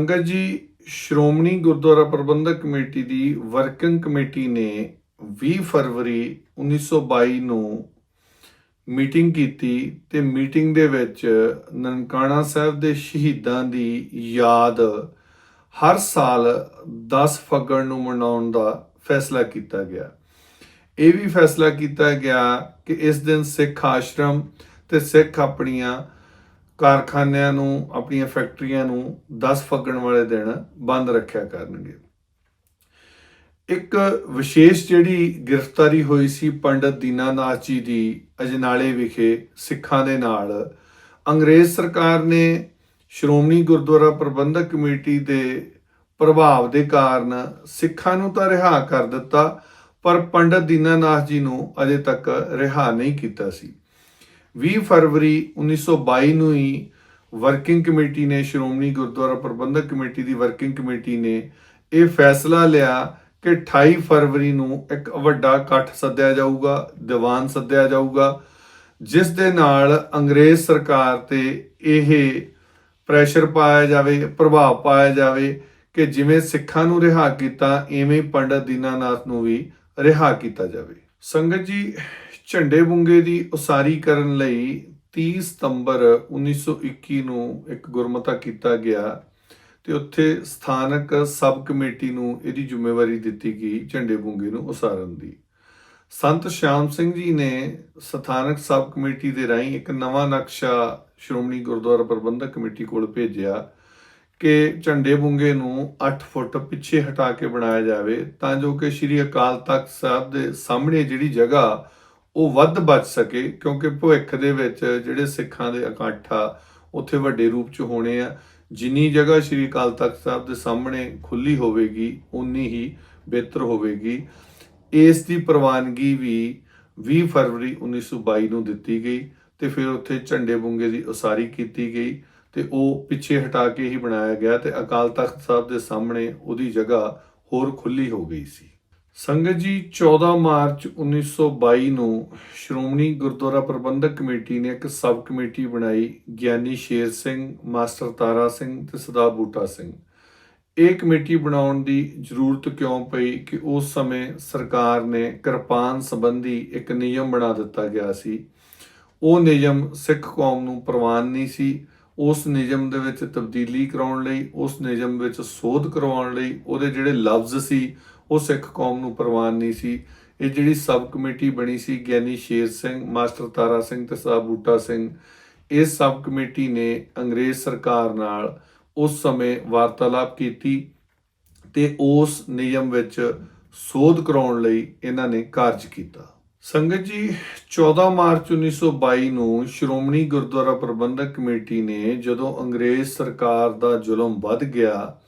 ਸੰਗਤ ਜੀ, ਸ਼੍ਰੋਮਣੀ ਗੁਰਦੁਆਰਾ ਪ੍ਰਬੰਧਕ ਕਮੇਟੀ ਦੀ ਵਰਕਿੰਗ ਕਮੇਟੀ ਨੇ 20 ਫਰਵਰੀ 1922 ਨੂੰ ਮੀਟਿੰਗ ਕੀਤੀ ਤੇ ਮੀਟਿੰਗ ਦੇ ਵਿੱਚ ਨਨਕਾਣਾ ਸਾਹਿਬ ਦੇ ਸ਼ਹੀਦਾਂ ਦੀ ਯਾਦ ਹਰ ਸਾਲ 10 ਫੱਗਣ ਨੂੰ ਮਨਾਉਣ ਦਾ ਫੈਸਲਾ ਕੀਤਾ ਗਿਆ। ਇਹ ਵੀ ਫੈਸਲਾ ਕੀਤਾ ਗਿਆ ਕਿ ਇਸ ਦਿਨ ਸਿੱਖ ਆਸ਼ਰਮ ਤੇ ਸਿੱਖ ਆਪਣੀਆਂ ਕਾਰਖਾਨਿਆਂ ਨੂੰ, ਆਪਣੀਆਂ ਫੈਕਟਰੀਆਂ ਨੂੰ 10 ਫੱਗਣ ਵਾਲੇ ਦਿਨ ਬੰਦ ਰੱਖਿਆ ਕਰਨਗੇ। ਇੱਕ ਵਿਸ਼ੇਸ਼ ਜਿਹੜੀ ਗ੍ਰਿਫਤਾਰੀ ਹੋਈ ਸੀ ਪੰਡਤ ਦੀਨਾਨਾਥ ਜੀ ਦੀ ਅਜਨਾਲੇ ਵਿਖੇ ਸਿੱਖਾਂ ਦੇ ਨਾਲ, ਅੰਗਰੇਜ਼ ਸਰਕਾਰ ਨੇ ਸ਼੍ਰੋਮਣੀ ਗੁਰਦੁਆਰਾ ਪ੍ਰਬੰਧਕ ਕਮੇਟੀ ਦੇ ਪ੍ਰਭਾਵ ਦੇ ਕਾਰਨ ਸਿੱਖਾਂ ਨੂੰ ਤਾਂ ਰਿਹਾ ਕਰ ਦਿੱਤਾ, ਪਰ ਪੰਡਤ ਦੀਨਾਨਾਥ ਜੀ ਨੂੰ ਅਜੇ ਤੱਕ ਰਿਹਾ ਨਹੀਂ ਕੀਤਾ ਸੀ। 20 ਫਰਵਰੀ 1922 ਨੂੰ ਹੀ ਵਰਕਿੰਗ ਕਮੇਟੀ ਨੇ, ਸ਼੍ਰੋਮਣੀ ਗੁਰਦੁਆਰਾ ਪ੍ਰਬੰਧਕ ਕਮੇਟੀ ਦੀ ਵਰਕਿੰਗ ਕਮੇਟੀ ਨੇ ਇਹ ਫੈਸਲਾ ਲਿਆ ਕਿ 28 ਫਰਵਰੀ ਨੂੰ ਇੱਕ ਵੱਡਾ ਇਕੱਠ ਸੱਦਿਆ ਜਾਊਗਾ, ਦੀਵਾਨ ਸੱਦਿਆ ਜਾਊਗਾ, ਜਿਸ ਦੇ ਨਾਲ ਅੰਗਰੇਜ਼ ਸਰਕਾਰ ਤੇ ਇਹ ਪ੍ਰੈਸ਼ਰ ਪਾਇਆ ਜਾਵੇ, ਪ੍ਰਭਾਵ ਪਾਇਆ ਜਾਵੇ ਕਿ ਜਿਵੇਂ ਸਿੱਖਾਂ ਨੂੰ ਰਿਹਾ ਕੀਤਾ ਐਵੇਂ ਪੰਡਤ ਦੀਨਾਨਾਥ ਨੂੰ ਵੀ ਰਿਹਾ ਕੀਤਾ ਜਾਵੇ। ਸੰਗਤ ਜੀ ਝੰਡੇ ਬੁੰਗੇ ਦੀ ਉਸਾਰੀ ਕਰਨ ਲਈ 30 ਸਤੰਬਰ 1921 ਨੂੰ ਇੱਕ ਗੁਰਮਤਾ ਕੀਤਾ ਗਿਆ ਤੇ ਉੱਥੇ ਸਥਾਨਕ ਸਬ ਕਮੇਟੀ ਨੂੰ ਇਹਦੀ ਜ਼ਿੰਮੇਵਾਰੀ ਦਿੱਤੀ ਗਈ ਝੰਡੇ ਬੁੰਗੇ ਨੂੰ ਉਸਾਰਨ ਦੀ। ਸੰਤ ਸ਼ਾਮ ਸਿੰਘ ਜੀ ਨੇ ਸਥਾਨਕ ਸਬ ਕਮੇਟੀ ਦੇ ਰਾਹੀਂ ਇੱਕ ਨਵਾਂ ਨਕਸ਼ਾ ਸ਼੍ਰੋਮਣੀ ਗੁਰਦੁਆਰਾ ਪ੍ਰਬੰਧਕ ਕਮੇਟੀ ਕੋਲ ਭੇਜਿਆ ਕਿ ਝੰਡੇ ਬੁੰਗੇ ਨੂੰ 8 ਫੁੱਟ ਪਿੱਛੇ ਹਟਾ ਕੇ ਬਣਾਇਆ ਜਾਵੇ ਤਾਂ ਜੋ ਕਿ ਸ੍ਰੀ ਅਕਾਲ ਤਖਤ ਸਾਹਿਬ ਦੇ ਸਾਹਮਣੇ ਜਿਹੜੀ ਜਗ੍ਹਾ ਉਹ ਵੱਧ ਬਚ ਸਕੇ, ਕਿਉਂਕਿ ਭਵਿੱਖ ਦੇ ਵਿੱਚ ਜਿਹੜੇ ਸਿੱਖਾਂ ਦੇ ਇਕੱਠ ਆ, ਉੱਥੇ ਵੱਡੇ ਰੂਪ ਚ ਹੋਣੇ ਆ। ਜਿੰਨੀ ਜਗ੍ਹਾ ਸ੍ਰੀ ਅਕਾਲ ਤਖਤ ਸਾਹਿਬ ਦੇ ਸਾਹਮਣੇ ਖੁੱਲੀ ਹੋਵੇਗੀ ਉਨੀ ਹੀ ਬਿਹਤਰ ਹੋਵੇਗੀ। ਇਸ ਦੀ ਪ੍ਰਵਾਨਗੀ ਵੀ 20 ਫਰਵਰੀ 1922 ਨੂੰ ਦਿੱਤੀ ਗਈ ਤੇ ਫਿਰ ਉੱਥੇ ਝੰਡੇ ਬੁੰਗੇ ਦੀ ਉਸਾਰੀ ਕੀਤੀ ਗਈ ਤੇ ਉਹ ਪਿੱਛੇ ਹਟਾ ਕੇ ਹੀ ਬਣਾਇਆ ਗਿਆ ਤੇ ਅਕਾਲ ਤਖਤ ਸਾਹਿਬ ਦੇ ਸਾਹਮਣੇ ਉਹਦੀ ਜਗ੍ਹਾ ਹੋਰ ਖੁੱਲੀ ਹੋ ਗਈ ਸੀ। ਸੰਗਤ ਜੀ 14 ਮਾਰਚ 1922 ਨੂੰ ਸ਼੍ਰੋਮਣੀ ਗੁਰਦੁਆਰਾ ਪ੍ਰਬੰਧਕ ਕਮੇਟੀ ਨੇ ਇੱਕ ਸਬ ਕਮੇਟੀ ਬਣਾਈ, ਗਿਆਨੀ ਸ਼ੇਰ ਸਿੰਘ, ਮਾਸਟਰ ਤਾਰਾ ਸਿੰਘ ਤੇ ਸਦਾ ਬੂਟਾ ਸਿੰਘ। ਇਹ ਕਮੇਟੀ ਬਣਾਉਣ ਦੀ ਜ਼ਰੂਰਤ ਕਿਉਂ ਪਈ ਕਿ ਉਸ ਸਮੇਂ ਸਰਕਾਰ ਨੇ ਕਿਰਪਾਨ ਸੰਬੰਧੀ ਇੱਕ ਨਿਯਮ ਬਣਾ ਦਿੱਤਾ ਗਿਆ ਸੀ। ਉਹ ਨਿਯਮ ਸਿੱਖ ਕੌਮ ਨੂੰ ਪ੍ਰਵਾਨ ਨਹੀਂ ਸੀ। ਉਸ ਨਿਯਮ ਦੇ ਵਿੱਚ ਤਬਦੀਲੀ ਕਰਾਉਣ ਲਈ, ਉਸ ਨਿਯਮ ਵਿੱਚ ਸੋਧ ਕਰਵਾਉਣ ਲਈ ਉਹਦੇ ਜਿਹੜੇ ਲਫ਼ਜ਼ ਸੀ ਉਹ ਸਿੱਖ ਕੌਮ ਨੂੰ ਪ੍ਰਵਾਨ ਨਹੀਂ ਸੀ। ਇਹ ਜਿਹੜੀ ਸਬ ਕਮੇਟੀ ਬਣੀ ਸੀ, ਗਿਆਨੀ ਸ਼ੇਰ ਸਿੰਘ, ਮਾਸਟਰ ਤਾਰਾ ਸਿੰਘ ਤੇ ਸਾਹਿਬ ਬੂਟਾ ਸਿੰਘ ਇਸ ਸਬ ਕਮੇਟੀ ਨੇ ਅੰਗਰੇਜ਼ ਸਰਕਾਰ ਨਾਲ ਉਸ ਸਮੇਂ ਵਾਰਤਾਲਾਪ ਕੀਤੀ ਤੇ ਉਸ ਨਿਯਮ ਵਿੱਚ ਸੋਧ ਕਰਾਉਣ ਲਈ ਇਹਨਾਂ ਨੇ ਕਾਰਜ ਕੀਤਾ। ਸੰਗਤ ਜੀ 14 ਮਾਰਚ 1922 ਨੂੰ ਸ਼੍ਰੋਮਣੀ ਗੁਰਦੁਆਰਾ ਪ੍ਰਬੰਧਕ ਕਮੇਟੀ ਨੇ ਜਦੋਂ ਅੰਗਰੇਜ਼ ਸਰਕਾਰ ਦਾ ਜ਼ੁਲਮ ਵੱਧ ਗਿਆ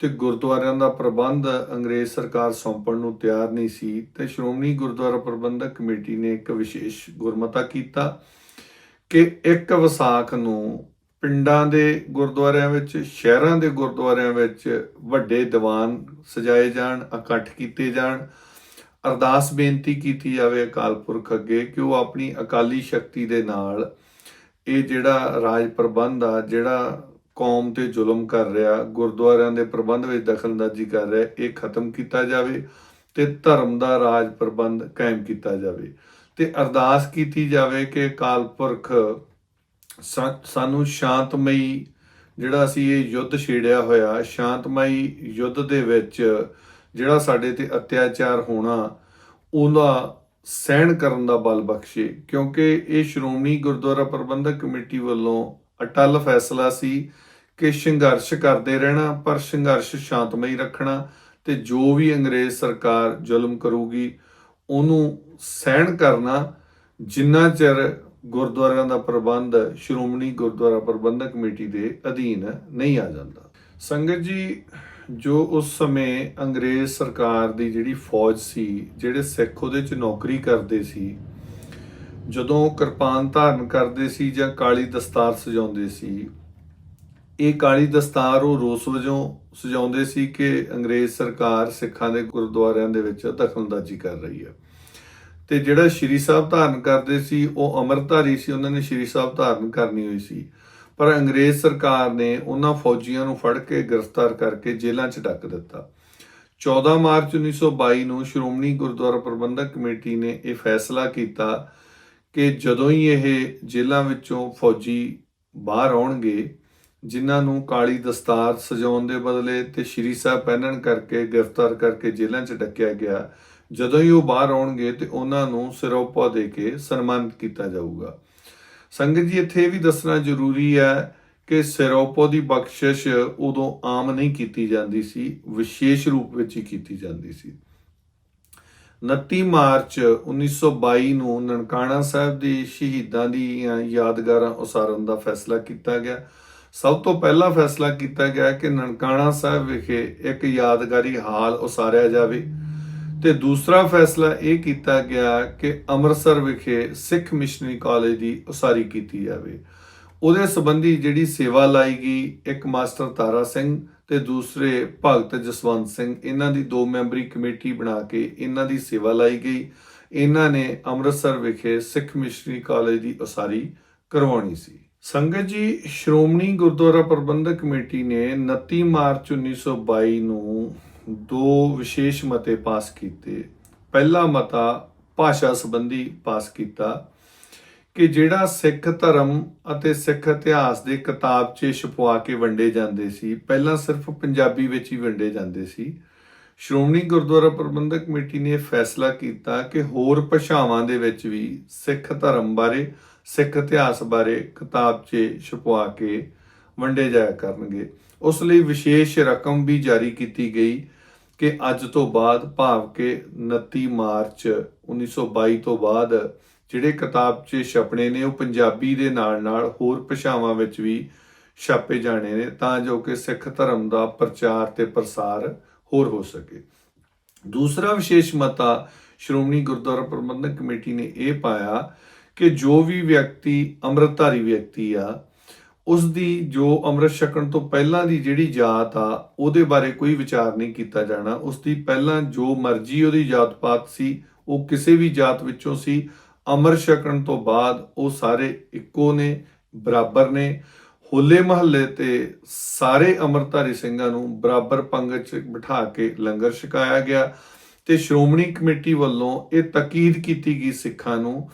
ਤੇ ਗੁਰਦੁਆਰਿਆਂ ਦਾ ਪ੍ਰਬੰਧ ਅੰਗਰੇਜ਼ ਸਰਕਾਰ ਸੌਂਪਣ ਨੂੰ ਤਿਆਰ ਨਹੀਂ ਸੀ ਤੇ ਸ਼੍ਰੋਮਣੀ ਗੁਰਦੁਆਰਾ ਪ੍ਰਬੰਧਕ ਕਮੇਟੀ ਨੇ ਇੱਕ ਵਿਸ਼ੇਸ਼ ਗੁਰਮਤਾ ਕੀਤਾ ਕਿ ਇੱਕ ਵਿਸਾਖ ਨੂੰ ਪਿੰਡਾਂ ਦੇ ਗੁਰਦੁਆਰਿਆਂ ਵਿੱਚ, ਸ਼ਹਿਰਾਂ ਦੇ ਗੁਰਦੁਆਰਿਆਂ ਵਿੱਚ ਵੱਡੇ ਦੀਵਾਨ ਸਜਾਏ ਜਾਣ, ਇਕੱਠ ਕੀਤੇ ਜਾਣ। ਅਰਦਾਸ ਬੇਨਤੀ ਕੀਤੀ ਜਾਵੇ ਅਕਾਲ ਪੁਰਖ ਅੱਗੇ ਕਿ ਉਹ ਆਪਣੀ ਅਕਾਲੀ ਸ਼ਕਤੀ ਦੇ ਨਾਲ ਇਹ ਜਿਹੜਾ ਰਾਜ ਪ੍ਰਬੰਧ ਆ, ਜਿਹੜਾ ਕੌਮ ਤੇ ਜ਼ੁਲਮ ਕਰ ਰਿਹਾ, ਗੁਰਦੁਆਰਿਆਂ ਦੇ ਪ੍ਰਬੰਧ ਵਿੱਚ ਦਖਲਅੰਦਾਜ਼ੀ ਕਰ ਰਿਹਾ, ਇਹ ਖਤਮ ਕੀਤਾ ਜਾਵੇ ਤੇ ਧਰਮ ਦਾ ਰਾਜ ਪ੍ਰਬੰਧ ਕਾਇਮ ਕੀਤਾ ਜਾਵੇ। ਤੇ ਅਰਦਾਸ ਕੀਤੀ ਜਾਵੇ ਕਿ ਅਕਾਲ ਪੁਰਖ ਸਾ- ਸਾਨੂੰ ਸ਼ਾਂਤਮਈ, ਜਿਹੜਾ ਅਸੀਂ ਇਹ ਯੁੱਧ ਛੇੜਿਆ ਹੋਇਆ, ਸ਼ਾਂਤਮਈ ਯੁੱਧ ਦੇ ਵਿੱਚ ਜਿਹੜਾ ਸਾਡੇ ਤੇ ਅਤਿਆਚਾਰ ਹੋਣਾ, ਉਹਦਾ ਸਹਿਣ ਕਰਨ ਦਾ ਬਲ ਬਖਸ਼ੇ। ਕਿਉਂਕਿ ਇਹ ਸ਼੍ਰੋਮਣੀ ਗੁਰਦੁਆਰਾ ਪ੍ਰਬੰਧਕ ਕਮੇਟੀ ਵੱਲੋਂ ਅਟਲ ਫੈਸਲਾ ਸੀ ਕਿ ਸੰਘਰਸ਼ ਕਰਦੇ ਰਹਿਣਾ, ਪਰ ਸੰਘਰਸ਼ ਸ਼ਾਂਤਮਈ ਰੱਖਣਾ ਤੇ ਜੋ ਵੀ ਅੰਗਰੇਜ਼ ਸਰਕਾਰ ਜ਼ੁਲਮ ਕਰੂਗੀ, ਉਹਨੂੰ ਸਹਿਣ ਕਰਨਾ, ਜਿੰਨਾ ਚਿਰ ਗੁਰਦੁਆਰਿਆਂ ਦਾ ਪ੍ਰਬੰਧ, ਸ਼੍ਰੋਮਣੀ ਗੁਰਦੁਆਰਾ ਪ੍ਰਬੰਧਕ ਕਮੇਟੀ ਦੇ ਅਧੀਨ ਨਹੀਂ ਆ ਜਾਂਦਾ। ਸੰਗਤ ਜੀ, ਜੋ ਉਸ ਸਮੇਂ ਅੰਗਰੇਜ਼ ਸਰਕਾਰ ਦੀ ਜਿਹੜੀ ਫੌਜ ਸੀ, ਜਿਹੜੇ ਸਿੱਖ ਉਹਦੇ ਚ ਨੌਕਰੀ ਕਰਦੇ ਸੀ ਜਦੋਂ ਕਿਰਪਾਨ ਧਾਰਨ ਕਰਦੇ ਸੀ ਜਾਂ ਕਾਲੀ ਦਸਤਾਰ ਸਜਾਉਂਦੇ ਸੀ, ਇਹ ਕਾਲੀ ਦਸਤਾਰ ਉਹ ਰੋਸ ਵਜੋਂ ਸਜਾਉਂਦੇ ਸੀ ਕਿ ਅੰਗਰੇਜ਼ ਸਰਕਾਰ ਸਿੱਖਾਂ ਦੇ ਗੁਰਦੁਆਰਿਆਂ ਦੇ ਵਿੱਚ ਦਖਲਅੰਦਾਜ਼ੀ ਕਰ ਰਹੀ ਹੈ। ਤੇ ਜਿਹੜਾ ਸ਼੍ਰੀ ਸਾਹਿਬ ਧਾਰਨ ਕਰਦੇ ਸੀ, ਉਹ ਅਮਰਧਾਰੀ ਸੀ, ਉਹਨਾਂ ਨੇ ਸ਼੍ਰੀ ਸਾਹਿਬ ਧਾਰਨ ਕਰਨੀ ਹੋਈ ਸੀ। ਪਰ ਅੰਗਰੇਜ਼ ਸਰਕਾਰ ਨੇ ਉਹਨਾਂ ਫੌਜੀਆਂ ਨੂੰ ਫੜ ਕੇ ਗ੍ਰਿਫਤਾਰ ਕਰਕੇ ਜੇਲ੍ਹਾਂ 'ਚ ਡੱਕ ਦਿੱਤਾ। 14 ਮਾਰਚ 1922 ਨੂੰ ਸ਼੍ਰੋਮਣੀ ਗੁਰਦੁਆਰਾ ਪ੍ਰਬੰਧਕ ਕਮੇਟੀ ਨੇ ਇਹ ਫੈਸਲਾ ਕੀਤਾ ਕਿ ਜਦੋਂ ਹੀ ਇਹ ਜੇਲ੍ਹਾਂ ਵਿੱਚੋਂ ਫੌਜੀ ਬਾਹਰ ਆਉਣਗੇ, ਜਿਨ੍ਹਾਂ ਨੂੰ ਕਾਲੀ ਦਸਤਾਰ ਸਜਾਉਣ ਦੇ ਬਦਲੇ ਤੇ ਸ਼੍ਰੀ ਸਾਹਿਬ ਪਹਿਨਣ ਕਰਕੇ ਗ੍ਰਿਫਤਾਰ ਕਰਕੇ ਜੇਲ੍ਹਾਂ 'ਚ ਡੱਕਿਆ ਗਿਆ, ਜਦੋਂ ਹੀ ਉਹ ਬਾਹਰ ਆਉਣਗੇ ਤੇ ਉਹਨਾਂ ਨੂੰ ਸਿਰੋਪਾ ਦੇ ਕੇ ਸਨਮਾਨਿਤ ਕੀਤਾ ਜਾਊਗਾ। ਸੰਗਤ ਜੀ, ਇੱਥੇ ਇਹ ਵੀ ਦੱਸਣਾ ਜ਼ਰੂਰੀ ਹੈ ਕਿ ਸਿਰੋਪੋ ਦੀ ਬਖਸ਼ਿਸ਼ ਉਦੋਂ ਆਮ ਨਹੀਂ ਕੀਤੀ ਜਾਂਦੀ ਸੀ, ਵਿਸ਼ੇਸ਼ ਰੂਪ ਵਿੱਚ ਹੀ ਕੀਤੀ ਜਾਂਦੀ ਸੀ। 29 ਮਾਰਚ 1922 ਨੂੰ ਨਨਕਾਣਾ ਸਾਹਿਬ ਦੇ ਸ਼ਹੀਦਾਂ ਦੀਆਂ ਯਾਦਗਾਰਾਂ ਉਸਾਰਨ ਦਾ ਫੈਸਲਾ ਕੀਤਾ ਗਿਆ। ਸਭ ਤੋਂ ਪਹਿਲਾ ਫੈਸਲਾ ਕੀਤਾ ਗਿਆ ਕਿ ਨਨਕਾਣਾ ਸਾਹਿਬ ਵਿਖੇ ਇੱਕ ਯਾਦਗਾਰੀ ਹਾਲ ਉਸਾਰਿਆ ਜਾਵੇ ਤੇ ਦੂਸਰਾ ਫੈਸਲਾ ਇਹ ਕੀਤਾ ਗਿਆ ਕਿ ਅੰਮ੍ਰਿਤਸਰ ਵਿਖੇ ਸਿੱਖ ਮਿਸ਼ਨਰੀ ਕਾਲਜ ਦੀ ਉਸਾਰੀ ਕੀਤੀ ਜਾਵੇ। ਉਹਦੇ ਸੰਬੰਧੀ ਜਿਹੜੀ ਸੇਵਾ ਲਾਈ ਗਈ ਇੱਕ ਮਾਸਟਰ ਤਾਰਾ ਸਿੰਘ ਤੇ ਦੂਸਰੇ ਭਗਤ ਜਸਵੰਤ ਸਿੰਘ, ਇਹਨਾਂ ਦੀ ਦੋ ਮੈਂਬਰੀ ਕਮੇਟੀ ਬਣਾ ਕੇ ਇਹਨਾਂ ਦੀ ਸੇਵਾ ਲਾਈ ਗਈ। ਇਹਨਾਂ ਨੇ ਅੰਮ੍ਰਿਤਸਰ ਵਿਖੇ ਸਿੱਖ ਮਿਸ਼ਨਰੀ ਕਾਲਜ ਦੀ ਉਸਾਰੀ ਕਰਵਾਉਣੀ ਸੀ। ਸੰਗਤ ਜੀ, ਸ਼੍ਰੋਮਣੀ ਗੁਰਦੁਆਰਾ ਪ੍ਰਬੰਧਕ ਕਮੇਟੀ ਨੇ 29 ਮਾਰਚ 1922 ਨੂੰ ਦੋ ਵਿਸ਼ੇਸ਼ ਮਤੇ ਪਾਸ ਕੀਤੇ। ਪਹਿਲਾ ਮਤਾ ਭਾਸ਼ਾ ਸੰਬੰਧੀ ਪਾਸ ਕੀਤਾ। ਕਿ ਜਿਹੜਾ ਸਿੱਖ ਧਰਮ ਅਤੇ ਸਿੱਖ ਇਤਿਹਾਸ ਦੇ ਕਿਤਾਬ 'ਚ ਛਪਵਾ ਕੇ ਵੰਡੇ ਜਾਂਦੇ ਸੀ, ਪਹਿਲਾਂ ਸਿਰਫ ਪੰਜਾਬੀ ਵਿੱਚ ਹੀ ਵੰਡੇ ਜਾਂਦੇ ਸੀ, ਸ਼੍ਰੋਮਣੀ ਗੁਰਦੁਆਰਾ ਪ੍ਰਬੰਧਕ ਕਮੇਟੀ ਨੇ ਫੈਸਲਾ ਕੀਤਾ ਕਿ ਹੋਰ ਭਾਸ਼ਾਵਾਂ ਦੇ ਵਿੱਚ ਵੀ ਸਿੱਖ ਧਰਮ ਬਾਰੇ, ਸਿੱਖ ਇਤਿਹਾਸ ਬਾਰੇ ਕਿਤਾਬ 'ਚ ਛਪਵਾ ਕੇ ਵੰਡੇ ਜਾਇਆ ਕਰਨਗੇ। ਉਸ ਲਈ ਵਿਸ਼ੇਸ਼ ਰਕਮ ਵੀ ਜਾਰੀ ਕੀਤੀ ਗਈ ਕਿ ਅੱਜ ਤੋਂ ਬਾਅਦ ਭਾਵ ਕਿ 29 ਮਾਰਚ 1922 ਤੋਂ ਬਾਅਦ ਜਿਹੜੇ ਕਿਤਾਬ 'ਚ ਛਪਣੇ ਨੇ, ਉਹ ਪੰਜਾਬੀ ਦੇ ਨਾਲ ਨਾਲ ਹੋਰ ਭਾਸ਼ਾਵਾਂ ਵਿੱਚ ਵੀ ਛਾਪੇ ਜਾਣੇ ਨੇ, ਤਾਂ ਜੋ ਕਿ ਸਿੱਖ ਧਰਮ ਦਾ ਪ੍ਰਚਾਰ ਤੇ ਪ੍ਰਸਾਰ ਹੋਰ ਹੋ ਸਕੇ। ਦੂਸਰਾ ਵਿਸ਼ੇਸ਼ ਮਤਾ ਸ਼੍ਰੋਮਣੀ ਗੁਰਦੁਆਰਾ ਪ੍ਰਬੰਧਕ ਕਮੇਟੀ ਨੇ ਇਹ ਪਾਇਆ ਕਿ ਜੋ ਵੀ ਵਿਅਕਤੀ ਅੰਮ੍ਰਿਤਧਾਰੀ ਵਿਅਕਤੀ ਆ ਉਸ ਦੀ ਜੋ ਅੰਮ੍ਰਿਤ ਛਕਣ ਤੋਂ ਪਹਿਲਾਂ ਦੀ ਜਿਹੜੀ ਜਾਤ ਆ, ਉਹਦੇ ਬਾਰੇ ਕੋਈ ਵਿਚਾਰ ਨਹੀਂ ਕੀਤਾ ਜਾਣਾ। ਉਸ ਦੀ ਪਹਿਲਾਂ ਜੋ ਮਰਜ਼ੀ ਉਹਦੀ ਜਾਤ ਪਾਤ ਸੀ, ਉਹ ਕਿਸੇ ਵੀ ਜਾਤ ਵਿੱਚੋਂ ਸੀ ਅੰਮ੍ਰਿਤ ਛਕਣ ਤੋਂ ਬਾਅਦ ਉਹ ਸਾਰੇ ਇੱਕੋ ਨੇ, ਬਰਾਬਰ ਨੇ। ਹੋਲੇ ਮਹੱਲੇ ਤੇ ਸਾਰੇ ਅੰਮ੍ਰਿਤਧਾਰੀ ਸਿੰਘਾਂ ਨੂੰ ਬਰਾਬਰ ਪੰਗਤ 'ਚ ਬਿਠਾ ਕੇ ਲੰਗਰ ਛਕਾਇਆ ਗਿਆ ਤੇ ਸ਼੍ਰੋਮਣੀ ਕਮੇਟੀ ਵੱਲੋਂ ਇਹ ਤਾਕੀਦ ਕੀਤੀ ਗਈ ਸਿੱਖਾਂ ਨੂੰ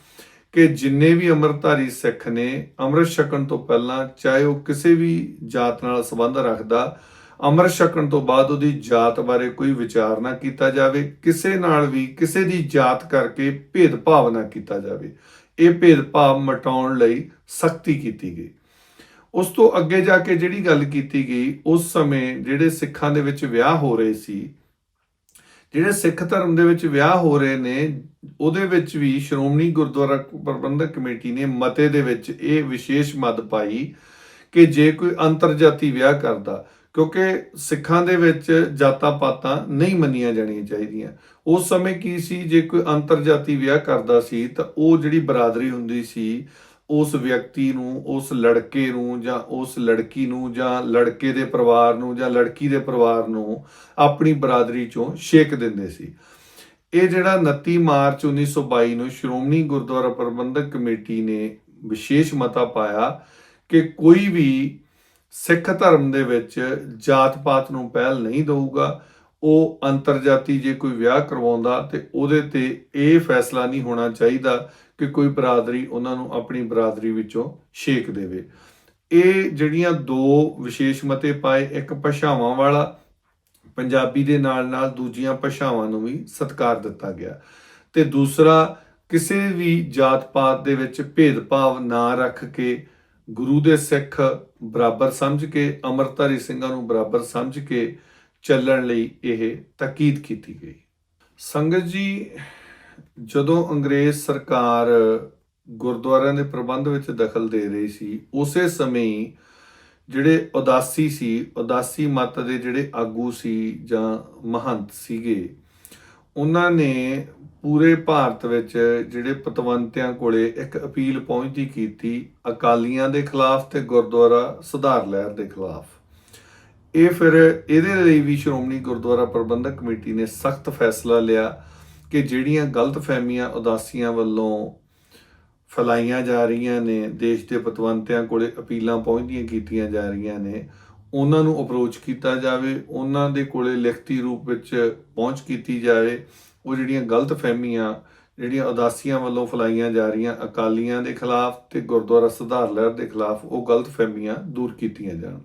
ਕਿ ਜਿੰਨੇ ਵੀ ਅੰਮ੍ਰਿਤਧਾਰੀ ਸਿੱਖ ਨੇ, ਅੰਮ੍ਰਿਤ ਛਕਣ ਤੋਂ ਪਹਿਲਾਂ ਚਾਹੇ ਉਹ ਕਿਸੇ ਵੀ ਜਾਤ ਨਾਲ ਸੰਬੰਧ ਰੱਖਦਾ ਅੰਮ੍ਰਿਤ ਛਕਣ ਤੋਂ ਬਾਅਦ ਉਹਦੀ ਜਾਤ ਬਾਰੇ ਕੋਈ ਵਿਚਾਰ ਨਾ ਕੀਤਾ ਜਾਵੇ, ਕਿਸੇ ਨਾਲ ਵੀ ਕਿਸੇ ਦੀ ਜਾਤ ਕਰਕੇ ਭੇਦਭਾਵ ਨਾ ਕੀਤਾ ਜਾਵੇ। ਇਹ ਭੇਦਭਾਵ ਮਟਾਉਣ ਲਈ ਸਖਤੀ ਕੀਤੀ ਗਈ। ਉਸ ਤੋਂ ਅੱਗੇ ਜਾ ਕੇ ਜਿਹੜੀ ਗੱਲ ਕੀਤੀ ਗਈ, ਉਸ ਸਮੇਂ ਜਿਹੜੇ ਸਿੱਖਾਂ ਦੇ ਵਿੱਚ ਵਿਆਹ ਹੋ ਰਹੇ ਸੀ, ਜਿਹੜੇ ਸਿੱਖ ਧਰਮ ਦੇ ਵਿੱਚ ਵਿਆਹ ਹੋ ਰਹੇ ਨੇ, ਉਹਦੇ ਵਿੱਚ ਵੀ ਸ਼੍ਰੋਮਣੀ ਗੁਰਦੁਆਰਾ ਪ੍ਰਬੰਧਕ ਕਮੇਟੀ ਨੇ ਮਤੇ ਦੇ ਵਿੱਚ ਇਹ ਵਿਸ਼ੇਸ਼ ਮੱਦ ਪਾਈ ਕਿ ਜੇ ਕੋਈ ਅੰਤਰਜਾਤੀ ਵਿਆਹ ਕਰਦਾ ਕਿਉਂਕਿ ਸਿੱਖਾਂ ਦੇ ਵਿੱਚ ਜਾਤਾਂ ਪਾਤਾਂ ਨਹੀਂ ਮੰਨੀਆਂ ਜਾਣੀਆਂ ਚਾਹੀਦੀਆਂ। ਉਸ ਸਮੇਂ ਕੀ ਸੀ? ਜੇ ਕੋਈ ਅੰਤਰਜਾਤੀ ਵਿਆਹ ਕਰਦਾ ਸੀ, ਤਾਂ ਉਹ ਜਿਹੜੀ ਬਰਾਦਰੀ ਹੁੰਦੀ ਸੀ, ਉਸ ਵਿਅਕਤੀ ਨੂੰ, ਉਸ ਲੜਕੇ ਨੂੰ ਜਾਂ ਉਸ ਲੜਕੀ ਨੂੰ ਜਾਂ ਲੜਕੇ ਦੇ ਪਰਿਵਾਰ ਨੂੰ ਜਾਂ ਲੜਕੀ ਦੇ ਪਰਿਵਾਰ ਨੂੰ ਆਪਣੀ ਬਰਾਦਰੀ ਚੋਂ ਛੇਕ ਦਿੰਦੇ ਸੀ। ਇਹ ਜਿਹੜਾ 29 ਮਾਰਚ 1922 ਨੂੰ ਸ਼੍ਰੋਮਣੀ ਗੁਰਦੁਆਰਾ ਪ੍ਰਬੰਧਕ ਕਮੇਟੀ ਨੇ ਵਿਸ਼ੇਸ਼ ਮਤਾ ਪਾਇਆ ਕਿ ਕੋਈ ਵੀ ਸਿੱਖ ਧਰਮ ਦੇ ਵਿੱਚ ਜਾਤ ਪਾਤ ਨੂੰ ਪਹਿਲ ਨਹੀਂ ਦਊਗਾ, ਉਹ ਅੰਤਰਜਾਤੀ ਜੇ ਕੋਈ ਵਿਆਹ ਕਰਵਾਉਂਦਾ ਤੇ ਉਹਦੇ ਤੇ ਇਹ ਫੈਸਲਾ ਨਹੀਂ ਹੋਣਾ ਚਾਹੀਦਾ ਕਿ ਕੋਈ ਬਰਾਦਰੀ ਉਹਨਾਂ ਨੂੰ ਆਪਣੀ ਬਰਾਦਰੀ ਵਿੱਚੋਂ ਛੇਕ ਦੇਵੇ। ਇਹ ਜਿਹੜੀਆਂ ਦੋ ਵਿਸ਼ੇਸ਼ ਮਤੇ ਪਾਏ, ਇੱਕ ਭਾਸ਼ਾਵਾਂ ਵਾਲਾ ਪੰਜਾਬੀ ਦੇ ਨਾਲ ਨਾਲ ਦੂਜੀਆਂ ਭਾਸ਼ਾਵਾਂ ਨੂੰ ਵੀ ਸਤਿਕਾਰ ਦਿੱਤਾ ਗਿਆ ਤੇ ਦੂਸਰਾ, ਕਿਸੇ ਵੀ ਜਾਤ ਪਾਤ ਦੇ ਵਿੱਚ ਭੇਦਭਾਵ ਨਾ ਰੱਖ ਕੇ ਗੁਰੂ ਦੇ ਸਿੱਖ ਬਰਾਬਰ ਸਮਝ ਕੇ, ਅਮਰਤਾਰੀ ਸਿੰਘਾਂ ਨੂੰ ਬਰਾਬਰ ਸਮਝ ਕੇ ਚੱਲਣ ਲਈ ਇਹ ਤਾਕੀਦ ਕੀਤੀ ਗਈ। ਸੰਗਤ ਜੀ, ਜਦੋਂ ਅੰਗਰੇਜ਼ ਸਰਕਾਰ ਗੁਰਦੁਆਰਿਆਂ ਦੇ ਪ੍ਰਬੰਧ ਵਿੱਚ ਦਖਲ ਦੇ ਰਹੀ ਸੀ, ਉਸੇ ਸਮੇਂ ਜਿਹੜੇ ਉਦਾਸੀ ਸੀ, ਉਦਾਸੀ ਮਤ ਦੇ ਜਿਹੜੇ ਆਗੂ ਸੀ ਜਾਂ ਮਹੰਤ ਸੀਗੇ ਉਹਨਾਂ ਨੇ ਪੂਰੇ ਭਾਰਤ ਵਿੱਚ ਜਿਹੜੇ ਪਤਵੰਤਿਆਂ ਕੋਲੇ ਇੱਕ ਅਪੀਲ ਪਹੁੰਚਦੀ ਕੀਤੀ, ਅਕਾਲੀਆਂ ਦੇ ਖਿਲਾਫ ਤੇ ਗੁਰਦੁਆਰਾ ਸੁਧਾਰ ਲਹਿਰ ਦੇ ਖਿਲਾਫ। ਇਹ ਫਿਰ ਇਹਦੇ ਲਈ ਵੀ ਸ਼੍ਰੋਮਣੀ ਗੁਰਦੁਆਰਾ ਪ੍ਰਬੰਧਕ ਕਮੇਟੀ ਨੇ ਸਖਤ ਫੈਸਲਾ ਲਿਆ ਕਿ ਜਿਹੜੀਆਂ ਗਲਤ ਫਹਿਮੀਆਂ ਉਦਾਸੀਆਂ ਵੱਲੋਂ ਫੈਲਾਈਆਂ ਜਾ ਰਹੀਆਂ ਨੇ, ਦੇਸ਼ ਦੇ ਪਤਵੰਤਿਆਂ ਕੋਲੇ ਅਪੀਲਾਂ ਪਹੁੰਚਦੀਆਂ ਕੀਤੀਆਂ ਜਾ ਰਹੀਆਂ ਨੇ ਉਹਨਾਂ ਨੂੰ ਅਪਰੋਚ ਕੀਤਾ ਜਾਵੇ, ਉਹਨਾਂ ਦੇ ਕੋਲੇ ਲਿਖਤੀ ਰੂਪ ਵਿੱਚ ਪਹੁੰਚ ਕੀਤੀ ਜਾਵੇ। ਉਹ ਜਿਹੜੀਆਂ ਗਲਤ ਫਹਿਮੀਆਂ, ਜਿਹੜੀਆਂ ਉਦਾਸੀਆਂ ਵੱਲੋਂ ਫੈਲਾਈਆਂ ਜਾ ਰਹੀਆਂ ਅਕਾਲੀਆਂ ਦੇ ਖਿਲਾਫ ਤੇ ਗੁਰਦੁਆਰਾ ਸੁਧਾਰ ਲਹਿਰ ਦੇ ਖਿਲਾਫ ਉਹ ਗਲਤ ਫਹਿਮੀਆਂ ਦੂਰ ਕੀਤੀਆਂ ਜਾਣ।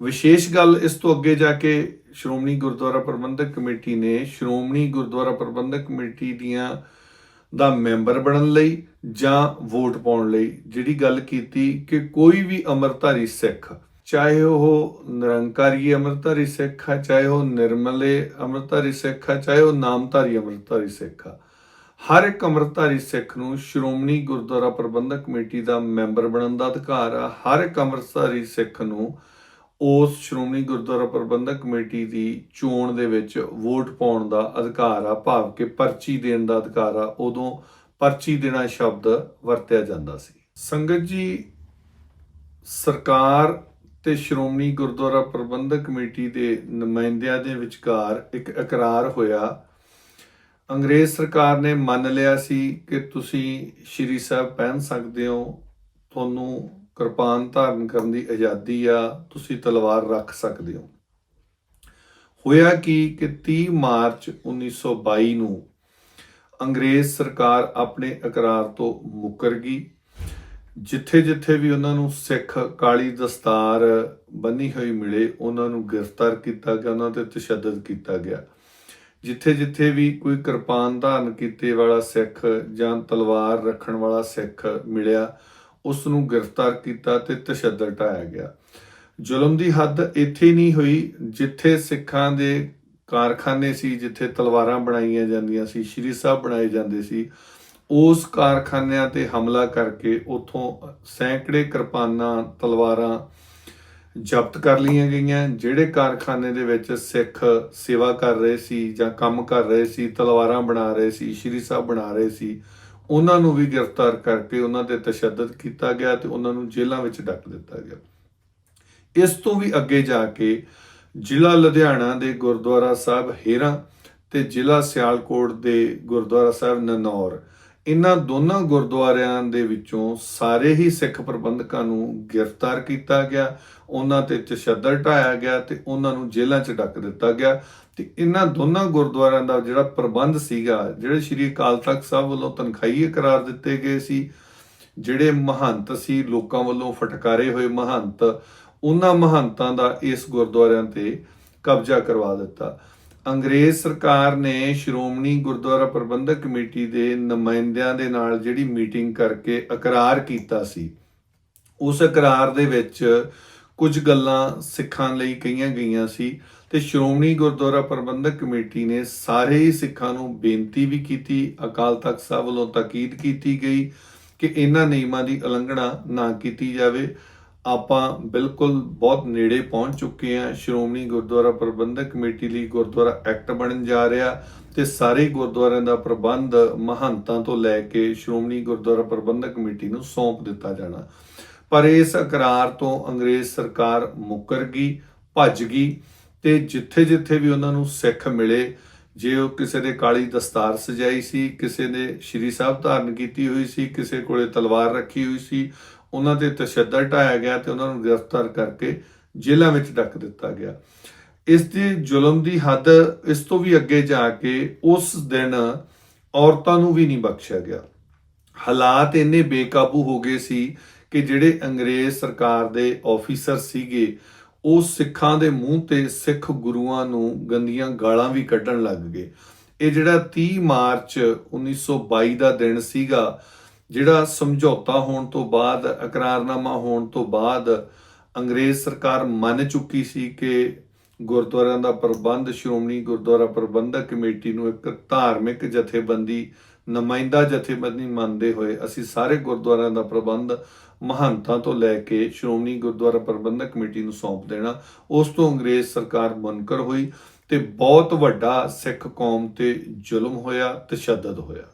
ਵਿਸ਼ੇਸ਼ ਗੱਲ ਇਸ ਤੋਂ ਅੱਗੇ ਜਾ ਕੇ ਸ਼੍ਰੋਮਣੀ ਗੁਰਦੁਆਰਾ ਪ੍ਰਬੰਧਕ ਕਮੇਟੀ ਨੇ ਸ਼੍ਰੋਮਣੀ ਗੁਰਦੁਆਰਾ ਪ੍ਰਬੰਧਕ ਕਮੇਟੀ ਦੀਆਂ ਦਾ ਮੈਂਬਰ ਬਣਨ ਲਈ ਜਾਂ ਵੋਟ ਪਾਉਣ ਲਈ ਜਿਹੜੀ ਗੱਲ ਕੀਤੀ ਕਿ ਕੋਈ ਵੀ ਅੰਮ੍ਰਿਤਧਾਰੀ ਸਿੱਖ ਚਾਹੇ ਉਹ ਨਿਰੰਕਾਰੀ ਅੰਮ੍ਰਿਤਧਾਰੀ ਸਿੱਖ ਹੈ ਚਾਹੇ ਉਹ ਨਿਰਮਲੇ ਅੰਮ੍ਰਿਤਧਾਰੀ ਸਿੱਖ ਹੈ ਚਾਹੇ ਉਹ ਨਾਮਧਾਰੀ ਅੰਮ੍ਰਿਤਧਾਰੀ ਸਿੱਖ ਹੈ ਹਰ ਇੱਕ ਅੰਮ੍ਰਿਤਧਾਰੀ ਸਿੱਖ ਨੂੰ ਸ਼੍ਰੋਮਣੀ ਗੁਰਦੁਆਰਾ ਪ੍ਰਬੰਧਕ ਕਮੇਟੀ ਦਾ ਮੈਂਬਰ ਬਣਨ ਦਾ ਅਧਿਕਾਰ ਆ। ਹਰ ਇੱਕ ਅੰਮ੍ਰਿਤਧਾਰੀ ਸਿੱਖ ਨੂੰ ਉਸ ਸ਼੍ਰੋਮਣੀ ਗੁਰਦੁਆਰਾ ਪ੍ਰਬੰਧਕ ਕਮੇਟੀ ਦੀ ਚੋਣ ਦੇ ਵਿੱਚ ਵੋਟ ਪਾਉਣ ਦਾ ਅਧਿਕਾਰ ਆ, ਭਾਵ ਕਿ ਪਰਚੀ ਦੇਣ ਦਾ ਅਧਿਕਾਰ ਆ, ਉਦੋਂ ਪਰਚੀ ਦੇਣਾ ਸ਼ਬਦ ਵਰਤਿਆ ਜਾਂਦਾ ਸੀ। ਸੰਗਤ ਜੀ, ਸਰਕਾਰ ਤੇ ਸ਼੍ਰੋਮਣੀ ਗੁਰਦੁਆਰਾ ਪ੍ਰਬੰਧਕ ਕਮੇਟੀ ਦੇ ਨੁਮਾਇੰਦਿਆਂ ਦੇ ਵਿਚਕਾਰ ਇੱਕ ਇਕਰਾਰ ਹੋਇਆ। ਅੰਗਰੇਜ਼ ਸਰਕਾਰ ਨੇ ਮੰਨ ਲਿਆ ਸੀ ਕਿ ਤੁਸੀਂ ਸ਼੍ਰੀ ਸਾਹਿਬ ਪਹਿਨ ਸਕਦੇ ਹੋ। ਤੁਹਾਨੂੰ ਕਿਰਪਾਨ ਧਾਰਨ ਕਰਨ ਦੀ ਆਜ਼ਾਦੀ ਆ, ਤੁਸੀਂ ਤਲਵਾਰ ਰੱਖ ਸਕਦੇ ਹੋ। ਹੋਇਆ ਕਿ ਕਿ 30 ਮਾਰਚ 1922 ਨੂੰ ਅੰਗਰੇਜ਼ ਸਰਕਾਰ ਆਪਣੇ ਇਕਰਾਰ ਤੋਂ ਮੁੱਕਰ ਗਈ। ਜਿੱਥੇ ਜਿੱਥੇ ਵੀ ਉਹਨਾਂ ਨੂੰ ਸਿੱਖ ਕਾਲੀ ਦਸਤਾਰ ਬੰਨੀ ਹੋਈ ਮਿਲੇ, ਉਹਨਾਂ ਨੂੰ ਗ੍ਰਿਫਤਾਰ ਕੀਤਾ ਗਿਆ, ਉਹਨਾਂ ਤੇ ਤਸ਼ੱਦਦ ਕੀਤਾ ਗਿਆ। ਜਿੱਥੇ ਜਿੱਥੇ ਵੀ ਕੋਈ ਕਿਰਪਾਨ ਧਾਰਨ ਕੀਤੇ ਵਾਲਾ ਸਿੱਖ ਜਾਂ ਤਲਵਾਰ ਰੱਖਣ ਵਾਲਾ ਸਿੱਖ ਮਿਲਿਆ, ਉਸ ਨੂੰ ਗ੍ਰਿਫਤਾਰ ਕੀਤਾ ਤੇ ਤਸ਼ੱਦਦ ਢਾਇਆ ਗਿਆ। ਜ਼ੁਲਮ ਦੀ ਹੱਦ ਇੱਥੇ ਨਹੀਂ ਹੋਈ, ਜਿੱਥੇ ਸਿੱਖਾਂ ਦੇ ਕਾਰਖਾਨੇ ਸੀ, ਜਿੱਥੇ ਤਲਵਾਰਾਂ ਬਣਾਈਆਂ ਜਾਂਦੀਆਂ ਸੀ, ਸ਼੍ਰੀ ਸਾਹਿਬ ਬਣਾਏ ਜਾਂਦੇ ਸੀ ਉਸ ਕਾਰਖਾਨਿਆਂ ਤੇ ਹਮਲਾ ਕਰਕੇ ਉਥੋਂ ਸੈਂਕੜੇ ਕਿਰਪਾਨਾਂ, ਤਲਵਾਰਾਂ ਜ਼ਬਤ ਕਰ ਲਈਆਂ ਗਈਆਂ, ਜਿਹੜੇ ਕਾਰਖਾਨੇ ਦੇ ਵਿੱਚ ਸਿੱਖ ਸੇਵਾ ਕਰ ਰਹੇ ਸੀ ਜਾਂ ਕੰਮ ਕਰ ਰਹੇ ਸੀ, ਤਲਵਾਰਾਂ ਬਣਾ ਰਹੇ ਸੀ, ਸ਼੍ਰੀ ਸਾਹਿਬ ਬਣਾ ਰਹੇ ਸੀ, ਉਹਨਾਂ ਨੂੰ ਵੀ ਗ੍ਰਿਫਤਾਰ ਕਰਕੇ ਉਹਨਾਂ ਤੇ ਤਸ਼ੱਦਦ ਕੀਤਾ ਗਿਆ ਤੇ ਉਹਨਾਂ ਨੂੰ ਜੇਲ੍ਹਾਂ ਵਿੱਚ ਡੱਕ ਦਿੱਤਾ ਗਿਆ। ਇਸ ਤੋਂ ਵੀ ਅੱਗੇ ਜਾ ਕੇ ਜ਼ਿਲ੍ਹਾ ਲੁਧਿਆਣਾ ਦੇ ਗੁਰਦੁਆਰਾ ਸਾਹਿਬ ਹੇਰਾ ਤੇ ਜ਼ਿਲ੍ਹਾ ਸਿਆਲਕੋਟ ਦੇ ਗੁਰਦੁਆਰਾ ਸਾਹਿਬ ਨਨੌਰ ਇਹਨਾਂ ਦੋਨਾਂ ਗੁਰਦੁਆਰਿਆਂ ਦੇ ਵਿੱਚੋਂ ਸਾਰੇ ਹੀ ਸਿੱਖ ਪ੍ਰਬੰਧਕਾਂ ਨੂੰ ਗ੍ਰਿਫਤਾਰ ਕੀਤਾ ਗਿਆ, ਉਹਨਾਂ ਤੇ ਤਸ਼ੱਦਦ ਢਾਇਆ ਗਿਆ ਤੇ ਉਹਨਾਂ ਨੂੰ ਜੇਲ੍ਹਾਂ 'ਚ ਡੱਕ ਦਿੱਤਾ ਗਿਆ ਤੇ ਇਹਨਾਂ ਦੋਨਾਂ ਗੁਰਦੁਆਰਿਆਂ ਦਾ ਜਿਹੜਾ ਪ੍ਰਬੰਧ ਸੀਗਾ, ਜਿਹੜੇ ਸ੍ਰੀ ਅਕਾਲ ਤਖਤ ਸਾਹਿਬ ਵੱਲੋਂ ਤਨਖਾਹੀਏ ਕਰਾਰ ਦਿੱਤੇ ਗਏ ਸੀ, ਜਿਹੜੇ ਮਹੰਤ ਸੀ, ਲੋਕਾਂ ਵੱਲੋਂ ਫਟਕਾਰੇ ਹੋਏ ਮਹੰਤ, ਉਹਨਾਂ ਮਹੰਤਾਂ ਦਾ ਇਸ ਗੁਰਦੁਆਰਿਆਂ ਤੇ ਕਬਜ਼ਾ ਕਰਵਾ ਦਿੱਤਾ। ਅੰਗਰੇਜ਼ ਸਰਕਾਰ ਨੇ ਸ਼੍ਰੋਮਣੀ ਗੁਰਦੁਆਰਾ ਪ੍ਰਬੰਧਕ ਕਮੇਟੀ ਦੇ ਨੁਮਾਇੰਦਿਆਂ ਦੇ ਨਾਲ ਜਿਹੜੀ ਮੀਟਿੰਗ ਕਰਕੇ ਇਕਰਾਰ ਕੀਤਾ ਸੀ। ਉਸ ਇਕਰਾਰ ਦੇ ਵਿੱਚ ਕੁਝ ਗੱਲਾਂ ਸਿੱਖਾਂ ਲਈ ਕਹੀਆਂ ਗਈਆਂ ਸੀ ਤੇ ਸ਼੍ਰੋਮਣੀ ਗੁਰਦੁਆਰਾ ਪ੍ਰਬੰਧਕ ਕਮੇਟੀ ਨੇ ਸਾਰੇ ਹੀ ਸਿੱਖਾਂ ਨੂੰ ਬੇਨਤੀ ਵੀ ਕੀਤੀ, ਅਕਾਲ ਤਖਤ ਸਾਹਿਬ ਵੱਲੋਂ ਤਾਕੀਦ ਕੀਤੀ ਗਈ ਕਿ ਇਹਨਾਂ ਨਿਯਮਾਂ ਦੀ ਉਲੰਘਣਾ ਨਾ ਕੀਤੀ ਜਾਵੇ। ਆਪਾਂ ਬਿਲਕੁਲ ਬਹੁਤ ਨੇੜੇ ਪਹੁੰਚ ਚੁੱਕੇ ਹਾਂ। ਸ਼੍ਰੋਮਣੀ ਗੁਰਦੁਆਰਾ ਪ੍ਰਬੰਧਕ ਕਮੇਟੀ ਲਈ ਗੁਰਦੁਆਰਾ ਐਕਟ ਬਣਨ ਜਾ ਰਿਹਾ ਤੇ ਸਾਰੇ ਗੁਰਦੁਆਰਿਆਂ ਦਾ ਪ੍ਰਬੰਧ ਮਹੰਤਾਂ ਤੋਂ ਲੈ ਕੇ ਸ਼੍ਰੋਮਣੀ ਗੁਰਦੁਆਰਾ ਪ੍ਰਬੰਧਕ ਕਮੇਟੀ ਨੂੰ ਸੌਂਪ ਦਿੱਤਾ ਜਾਣਾ। ਪਰ ਇਸ ਇਕਰਾਰ ਤੋਂ ਅੰਗਰੇਜ਼ ਸਰਕਾਰ ਮੁੱਕਰ ਗਈ, ਭੱਜ ਗਈ ਤੇ ਜਿੱਥੇ-ਜਿੱਥੇ ਵੀ ਉਹਨਾਂ ਨੂੰ ਸਿੱਖ ਮਿਲੇ, ਜੇ ਉਹ ਕਿਸੇ ਦੇ ਕਾਲੀ ਦਸਤਾਰ ਸਜਾਈ ਸੀ, ਕਿਸੇ ਨੇ ਸ਼੍ਰੀ ਸਾਹਿਬ ਧਾਰਨ ਕੀਤੀ ਹੋਈ ਸੀ, ਕਿਸੇ ਕੋਲੇ ਤਲਵਾਰ ਰੱਖੀ ਹੋਈ ਸੀ ਉਹਨਾਂ ਤੇ ਤਸ਼ੱਦਦ ਢਾਇਆ ਗਿਆ ਤੇ ਉਹਨਾਂ ਨੂੰ ਗ੍ਰਿਫਤਾਰ ਕਰਕੇ ਜੇਲ੍ਹਾਂ ਵਿੱਚ ਡੱਕ ਦਿੱਤਾ ਗਿਆ। ਇਸ ਦੀ ਜ਼ੁਲਮ ਦੀ ਹੱਦ ਇਸ ਤੋਂ ਵੀ ਅੱਗੇ ਜਾ ਕੇ ਉਸ ਦਿਨ ਔਰਤਾਂ ਨੂੰ ਵੀ ਨਹੀਂ ਬਖਸ਼ਿਆ ਗਿਆ। ਹਾਲਾਤ ਇੰਨੇ ਬੇਕਾਬੂ ਹੋ ਗਏ ਸੀ ਕਿ ਜਿਹੜੇ ਅੰਗਰੇਜ਼ ਸਰਕਾਰ ਦੇ ਆਫੀਸਰ ਸੀਗੇ, ਉਹ ਸਿੱਖਾਂ ਦੇ ਮੂੰਹ ਤੇ ਸਿੱਖ ਗੁਰੂਆਂ ਨੂੰ ਗੰਦੀਆਂ ਗਾਲਾਂ ਵੀ ਕੱਢਣ ਲੱਗ ਗਏ। ਇਹ ਜਿਹੜਾ 30 ਮਾਰਚ 1922 ਦਾ ਦਿਨ ਸੀਗਾ ਜਿਹੜਾ ਸਮਝੌਤਾ ਹੋਣ ਤੋਂ ਬਾਅਦ, ਇਕਰਾਰਨਾਮਾ ਹੋਣ ਤੋਂ ਬਾਅਦ ਅੰਗਰੇਜ਼ ਸਰਕਾਰ ਮੰਨ ਚੁੱਕੀ ਸੀ ਕਿ ਗੁਰਦੁਆਰਿਆਂ ਦਾ ਪ੍ਰਬੰਧ, ਸ਼੍ਰੋਮਣੀ ਗੁਰਦੁਆਰਾ ਪ੍ਰਬੰਧਕ ਕਮੇਟੀ ਨੂੰ ਇੱਕ ਧਾਰਮਿਕ ਜਥੇਬੰਦੀ, ਨੁਮਾਇੰਦਾ ਜਥੇਬੰਦੀ ਮੰਨਦੇ ਹੋਏ ਅਸੀਂ ਸਾਰੇ ਗੁਰਦੁਆਰਿਆਂ ਦਾ ਪ੍ਰਬੰਧ ਮਹੰਤਾਂ ਤੋਂ ਲੈ ਕੇ ਸ਼੍ਰੋਮਣੀ ਗੁਰਦੁਆਰਾ ਪ੍ਰਬੰਧਕ ਕਮੇਟੀ ਨੂੰ ਸੌਂਪ ਦੇਣਾ, ਉਸ ਤੋਂ ਅੰਗਰੇਜ਼ ਸਰਕਾਰ ਮੁਨਕਰ ਹੋਈ ਤੇ ਬਹੁਤ ਵੱਡਾ ਸਿੱਖ ਕੌਮ ਤੇ ਜ਼ੁਲਮ ਹੋਇਆ, ਤਸ਼ੱਦਦ ਹੋਇਆ।